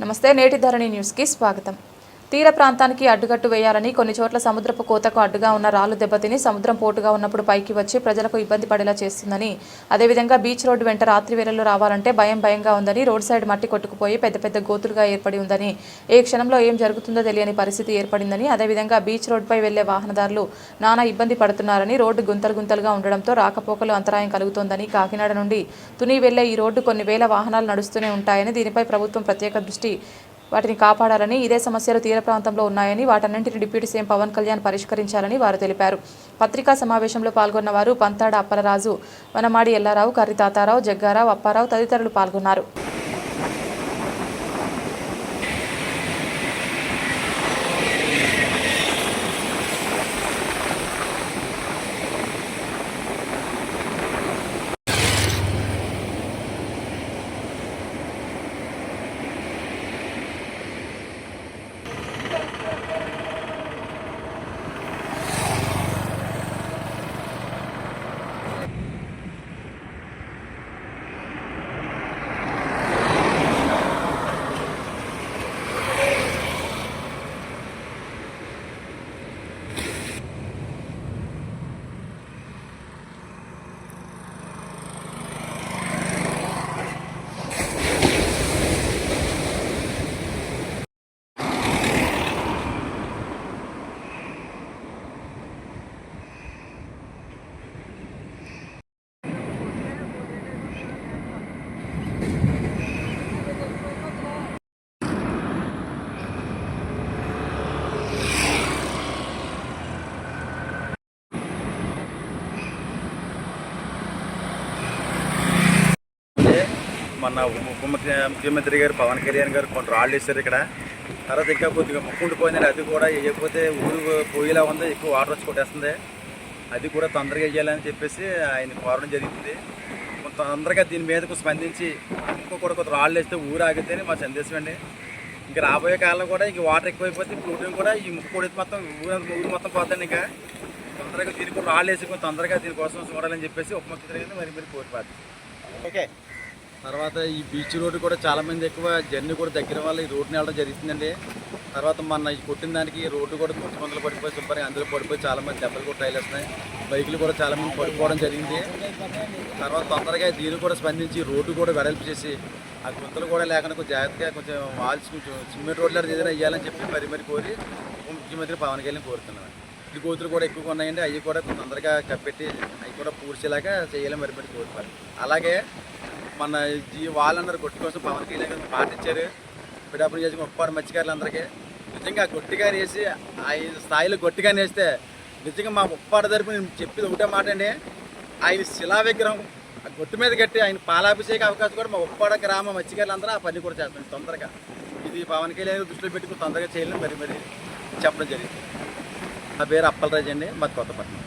నమస్తే నేటి ధరణి న్యూస్కి స్వాగతం. తీర ప్రాంతానికి అడ్డుకట్టు వేయాలని కొన్ని చోట్ల సముద్రపు కోతకు అడ్డుగా ఉన్న రాళ్ళు దెబ్బతిని సముద్రం పోటుగా ఉన్నప్పుడు పైకి వచ్చి ప్రజలకు ఇబ్బంది పడేలా చేస్తుందని అదేవిధంగా బీచ్ రోడ్డు వెంట రాత్రి వేళల్లో రావాలంటే భయం భయంగా ఉందని రోడ్ సైడ్ మట్టి కొట్టుకుపోయి పెద్ద పెద్ద గోతులుగా ఏర్పడి ఉందని ఏ క్షణంలో ఏం జరుగుతుందో తెలియని పరిస్థితి ఏర్పడిందని అదేవిధంగా బీచ్ రోడ్డుపై వెళ్ళే వాహనదారులు నానా ఇబ్బంది పడుతున్నారని రోడ్డు గుంతలు గుంతలుగా ఉండడంతో రాకపోకలు అంతరాయం కలుగుతోందని కాకినాడ నుండి తుని వెళ్ళే ఈ రోడ్డు కొన్ని వేల వాహనాలు నడుస్తూనే ఉంటాయని దీనిపై ప్రభుత్వం ప్రత్యేక దృష్టి వాటిని కాపాడాలని ఇదే సమస్యలు తీర ప్రాంతంలో ఉన్నాయని వాటన్నింటిని డిప్యూటీ సీఎం పవన్ కళ్యాణ్ పరిష్కరించాలని వారు తెలిపారు. పత్రికా సమావేశంలో పాల్గొన్న వారు పంతాడ అప్పలరాజు వనమాడి ఎల్లారావు కర్రి తాతారావు జగ్గారావు అప్పారావు తదితరులు పాల్గొన్నారు. మొన్న ఉప ముఖ్యమంత్రి గారు పవన్ కళ్యాణ్ గారు కొంత రాళ్ళు వేశారు ఇక్కడ. తర్వాత ఇంకా కొద్దిగా ముక్కుండి పోయిందండి అది కూడా వేయకపోతే ఊరు పోయేలా ఉంది ఎక్కువ వాటర్ వచ్చి కొట్టేస్తుంది. అది కూడా తొందరగా వేయాలని చెప్పేసి ఆయన కోరడం జరుగుతుంది. కొంత తొందరగా దీని మీదకు స్పందించి ఇంకో కూడా కొంత రాళ్ళు వేస్తే ఊరు ఆగితేనే మా సందేశం అండి. ఇంకా రాబోయే కాలంలో కూడా ఇంక వాటర్ ఎక్కువైపోతే ఫ్లూటింగ్ కూడా ఈ ముక్కు కొడితే మొత్తం ఊరు ఊరు మొత్తం పోతుంది ఇంకా. తొందరగా దీనికి కూడా రాళ్ళు వేసి కొంచెం తొందరగా దీనికోసం చూడాలని చెప్పేసి ఉప ముఖ్యమంత్రి మరి మీరు కోరిపారు ఓకే. తర్వాత ఈ బీచ్ రోడ్డు కూడా చాలా మంది ఎక్కువ జర్నీ కూడా దగ్గర వల్ల ఈ రోడ్డుని వెళ్ళడం జరుగుతుందండి. తర్వాత మన ఈ కొట్టిన దానికి రోడ్డు కూడా కొట్టి మందులు పడిపోయి శుభ్రంగా అందులో పడిపోయి చాలా మంది దెబ్బలు కూడా వస్తున్నాయి బైకులు కూడా చాలా మంది పడిపోవడం జరిగింది. తర్వాత తొందరగా దీన్ని కూడా స్పందించి రోడ్డు కూడా వెడల్పు చేసి ఆ గుంతలు కూడా లేకుండా కొంచెం జాగ్రత్తగా కొంచెం వాల్చి కొంచెం సిమెంట్ రోడ్లు ఏదైనా వేయాలని చెప్పి మరి మరి కోరి ముఖ్యమంత్రి పవన్ కళ్యాణ్ కోరుతున్నాను ఈ గోతులు కూడా ఎక్కువగా ఉన్నాయండి. అవి కూడా తొందరగా కప్పెట్టి అవి కూడా పూడ్చేలాగా చేయాలని మరి మరి కోరుతారు. అలాగే మన వాళ్ళందరూ గొట్టి కోసం పవన్ కళ్యాణ్ గారు పాటించారు. పిడాపురం చేసి ముప్పాడు మత్స్యకారులందరికీ నిజంగా గొట్టిగా వేసి ఆయన స్థాయిలో గొట్టిగా వేస్తే నిజంగా మా ముప్పాడు తరపు నేను చెప్పేది ఒకటే మాట అండి. ఆయన శిలా విగ్రహం ఆ గొట్టు మీద కట్టి ఆయన పాలాభిషేక అవకాశం కూడా మా ఉప్పాడ గ్రామ మత్స్యకారులందరూ ఆ పని కూడా చేస్తాం తొందరగా. ఇది పవన్ కళ్యాణ్ దృష్టిలో పెట్టుకుని తొందరగా చేయాలని మరి మరి చెప్పడం జరిగింది. నా పేరు అప్పలరాజు అండి మాది కొత్తపట్నం.